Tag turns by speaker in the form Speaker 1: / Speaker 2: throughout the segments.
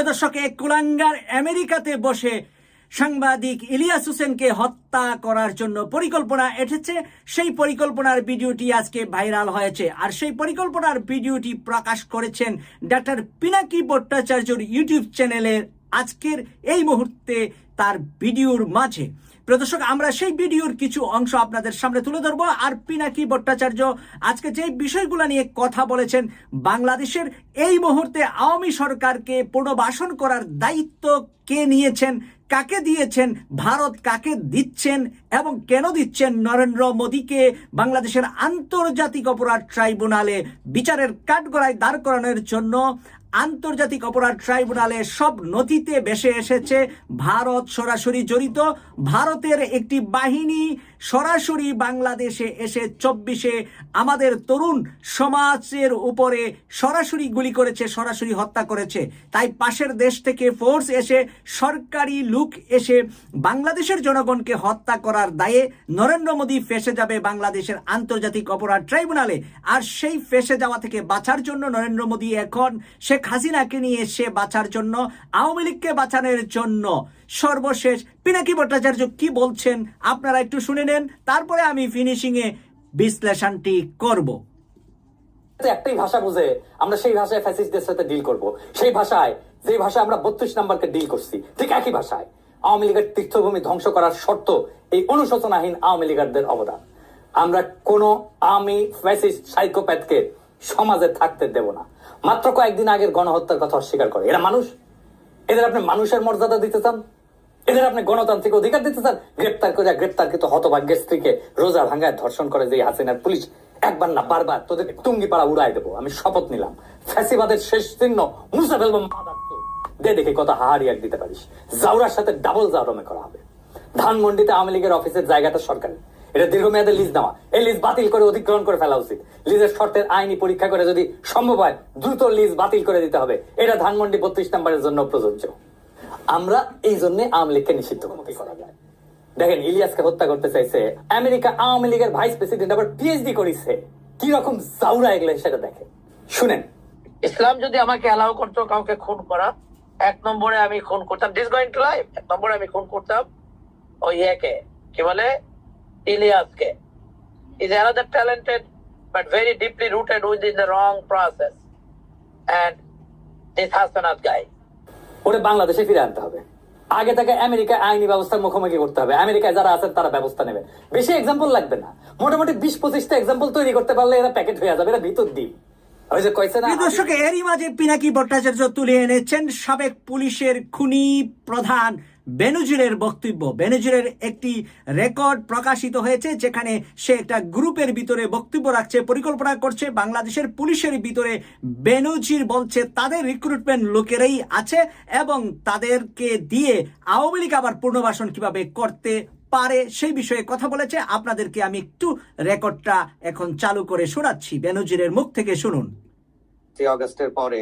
Speaker 1: এক কুলাঙ্গার আমেরিকাতে বসে সাংবাদিক ইলিয়াস হোসেনকে হত্যা করার জন্য পরিকল্পনা এসেছে সেই পরিকল্পনার ভিডিওটি আজকে ভাইরাল হয়েছে। আর সেই পরিকল্পনার ভিডিওটি প্রকাশ করেছেন ডাক্তার পিনাকি ভট্টাচার্যর ইউটিউব চ্যানেলের আজকের এই মুহূর্তে তার ভিডিওর মাঝে। প্রদর্শক, আমরা সেই ভিডিওর কিছু অংশ আপনাদের সামনে তুলে ধরবো। আর পিনাকি ভট্টাচার্য আজকে যে বিষয়গুলো নিয়ে কথা বলেছেন, বাংলাদেশের এই মুহূর্তে আওয়ামী সরকারকে পুনর্বাসন করার দায়িত্ব কে নিয়েছেন, কাকে দিয়েছেন, ভারত কাকে দিচ্ছেন এবং কেন দিচ্ছেন নরেন্দ্র মোদীকে বাংলাদেশের আন্তর্জাতিক অপরাধ ট্রাইব্যুনালে বিচারের কাঠগড়ায় দাঁড় করানোর জন্য আন্তর্জাতিক অপরাধ ট্রাইব্যুনালে সব নথিতে বেসে এসেছে ভারত সরাসরি জড়িত। ভারতের একটি বাহিনী সরাসরি বাংলাদেশে এসে চব্বিশে আমাদের তরুণ সমাজের উপরে সরাসরি গুলি করেছে, সরাসরি হত্যা করেছে। তাই পাশের দেশ থেকে ফোর্স এসে, সরকারি লুক এসে বাংলাদেশের জনগণকে হত্যা করার দায়ে নরেন্দ্র মোদী ফেসে যাবে বাংলাদেশের আন্তর্জাতিক অপরাধ ট্রাইব্যুনালে। আর সেই ফেসে যাওয়া থেকে বাঁচার জন্য নরেন্দ্র মোদী এখন শেখ হাসিনাকে নিয়ে সে বাঁচার জন্য, আওয়ামী লীগকে বাঁচানোর জন্য সর্বশেষ পিনাকি ভট্টাচার্য কি বলছেন আপনারা একটু শুনে নেন, তারপরে আমি ফিনিশিং এ বিশ্লেষণটি করব।
Speaker 2: একটাই ভাষা বুঝে, আমরা সেই ভাষায় ফ্যাসিস্টদের সাথে ডিল করব। সেই ভাষায়, যে ভাষায় আমরা বত্রিশ নাম্বারকে ডিল করছি, ঠিক একই ভাষায়। আওয়ামী লীগের তীর্থভূমি ধ্বংস করার শর্ত এই অনুশোচনাহীন আওয়ামী লীগারদের অবদান। আমরা কোন আওয়ামী ফ্যাসিস্ট সাইকোপ্যাথকে সমাজে থাকতে দেব না। মাত্র কয়েকদিন আগের গণহত্যার কথা অস্বীকার করে। এরা মানুষ? এদের আপনি মানুষের মর্যাদা দিতে চান? এদের আপনি গণতান্ত্রিক অধিকার দিতে চান? গ্রেপ্তার করে গ্রেপ্তারকৃত হতভাগ্যের স্ত্রীকে রোজা ভাঙ্গায় ধর্ষণ করে যে হাসিনার পুলিশ, একবার না, বারবার তোদের টুঙ্গি পাড়া উড়াই দেবো। আমি শপথ নিলাম। ফ্যাসিবাদের শেষ চিহ্ন মুছে ফেলব দে দেখে কত হাহারি এক দিতে পারিস। জাউরার সাথে ডাবল জাউরমে করা হবে। ধানমন্ডিতে আওয়ামী লীগের অফিসের জায়গাটা সরকারি। এটা দীর্ঘমেয়াদে লিজ দেওয়া। এই লিজ বাতিল করে অধিগ্রহণ করে ফেলা উচিত। লিজের শর্তের আইনি পরীক্ষা করে যদি সম্ভব হয়, দ্রুত লিজ বাতিল করে দিতে হবে। এটা ধানমন্ডি বত্রিশ নম্বরের জন্য প্রযোজ্য। আমরা এই জন্য আওয়ামী লীগকে নিষিদ্ধ করা। যায় দেখেন, ইলিয়াসকে হত্যা করতে চাইছে। আমেরিকা আওয়ামী লীগের ভাইস প্রেসিডেন্ট আবার পিএইচডি করিছে। কি রকম জাউরা এগুলো সেটা দেখে শুনেন।
Speaker 3: ইসলাম যদি আমাকে অ্যালাউ করতো কাউকে খুন করা, এক নম্বরে আমি খুন করতাম। দিস গোয়িং টু লাইফ এক নম্বরে আমি খুন করতাম ওই ইয়েকে কি বলে? ইলিয়াসকে। Is another talented but very deeply rooted with in the wrong process and this Hasanat guy
Speaker 2: ওরে বাংলাদেশে ফিরে আনতে হবে। আগে থেকে আমেরিকা আইনি ব্যবস্থার মুখোমুখি করতে হবে। আমেরিকায় যারা আছেন তারা ব্যবস্থা নেবে। বেশি এক্সাম্পল লাগবে না। মোটামুটি বিশ পঁচিশটা এক্সাম্পল তৈরি করতে পারলে এরা প্যাকেট হয়ে যাবে এরা ভিতর দিই ওই যে কইছে না
Speaker 1: দর্শক এরই মাঝে পিনাকি ভট্টাচার্য তুলে এনেছেন সাবেক পুলিশের খুনি প্রধান বেনজিরের বক্তব্য। বেনজিরের একটি রেকর্ড প্রকাশিত হয়েছে, যেখানে সে একটা গ্রুপের ভিতরে বক্তব্য রাখছে, পরিকল্পনা করছে, বাংলাদেশের পুলিশের ভিতরে বেনজির বলছে, তাদের রিক্রুটমেন্ট লোকেরাই আছে এবং তাদেরকে দিয়ে আওয়ামী লীগ আবার পুনর্বাসন কীভাবে করতে পারে সেই বিষয়ে কথা বলেছে। আপনাদেরকে আমি একটু রেকর্ডটা এখন চালু করে শোনাচ্ছি। বেনজিরের মুখ থেকে শুনুন।
Speaker 4: অগস্টের পরে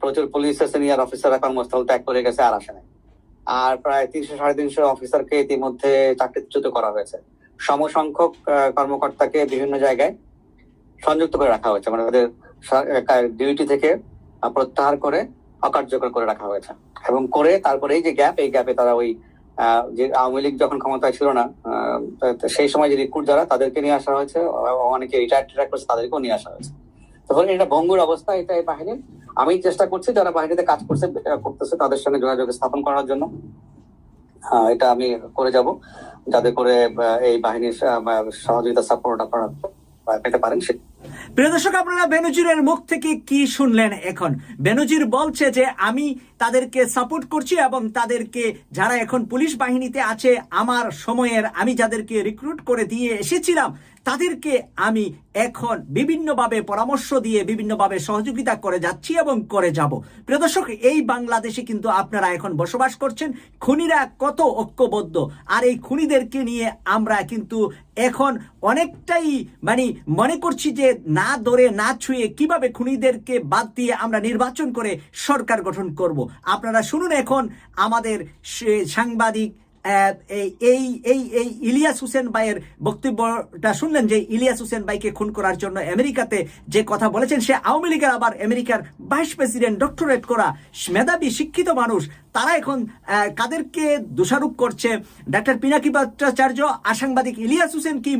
Speaker 4: প্রচুর পুলিশ সিনিয়র অফিসাররা কর্মস্থল ত্যাগ করে গেছে আর আসে নাই। আর প্রায় তিনশো, সাড়ে তিনশো অফিসারকে ইতিমধ্যে চাকরিচ্যুত করা হয়েছে। সমসংখ্যক কর্মকর্তাকে বিভিন্ন জায়গায় সংযুক্ত করে রাখা হয়েছে। মানে তাদের ডিউটি থেকে প্রত্যাহার করে অকার্যকর করে রাখা হয়েছে। এবং করে তারপরে এই যে গ্যাপ এই গ্যাপে তারা ওই যে আওয়ামী লীগ যখন ক্ষমতায় ছিল না সেই সময় যে রিক্রুট যারা, তাদেরকে নিয়ে আসা হয়েছে। অনেকে রিটায়ার টিটায়ার করছে, তাদেরকেও নিয়ে আসা হয়েছে। তখন এটা ভঙ্গুর অবস্থা, এটা এই বাহিনীর। আমি চেষ্টা করছি যারা বাহিনীতে কাজ করছে করতেছে, তাদের সঙ্গে যোগাযোগ স্থাপন করার জন্য। এটা আমি করে যাব, যাতে করে এই বাহিনীর সহযোগিতা সাপোর্ট আপনারা পেতে পারেন, সে
Speaker 1: প্রিয় দর্শক, আপনারা বেনজিরের মুখ থেকে কি শুনলেন এখন? বেনজির বলছে যে, আমি তাদেরকে সাপোর্ট করছি এবং তাদেরকে যারা এখন পুলিশ বাহিনীতে আছে, আমার সময়ের আমি যাদেরকে রিক্রুট করে দিয়ে এসেছিলাম, তাদেরকে আমি এখন বিভিন্নভাবে পরামর্শ দিয়ে বিভিন্নভাবে সহযোগিতা করে যাচ্ছি এবং করে যাব। প্রিয় দর্শক, এই বাংলাদেশে কিন্তু আপনারা এখন বসবাস করছেন। খুনিরা কত ঐক্যবদ্ধ। আর এই খুনিদেরকে নিয়ে আমরা কিন্তু এখন অনেকটাই মানে মনে করছি যে না ধরে, না ছুঁয়ে কীভাবে খুনিদেরকে বাদ দিয়ে আমরা নির্বাচন করে সরকার গঠন করব? আপনারা শুনুন এখন আমাদের সাংবাদিক এই এই এই ইলিয়াস হোসেন ভাইয়ের বক্তব্যটা শুনলেন যে ইলিয়াস হোসেন ভাইকে খুন করার জন্য আমেরিকাতে যে কথা বলেছেন, সে আওয়ামী লীগের আবার আমেরিকার ভাইস প্রেসিডেন্ট, ডক্টরেট করা মেধাবী, শিক্ষিত মানুষ। তারা এখন কাদেরকে দোষারোপ করছে? ডাক্তার পিনাকি ভট্টাচার্য, আসাংবাদিক ইলিয়াস হোসেন কি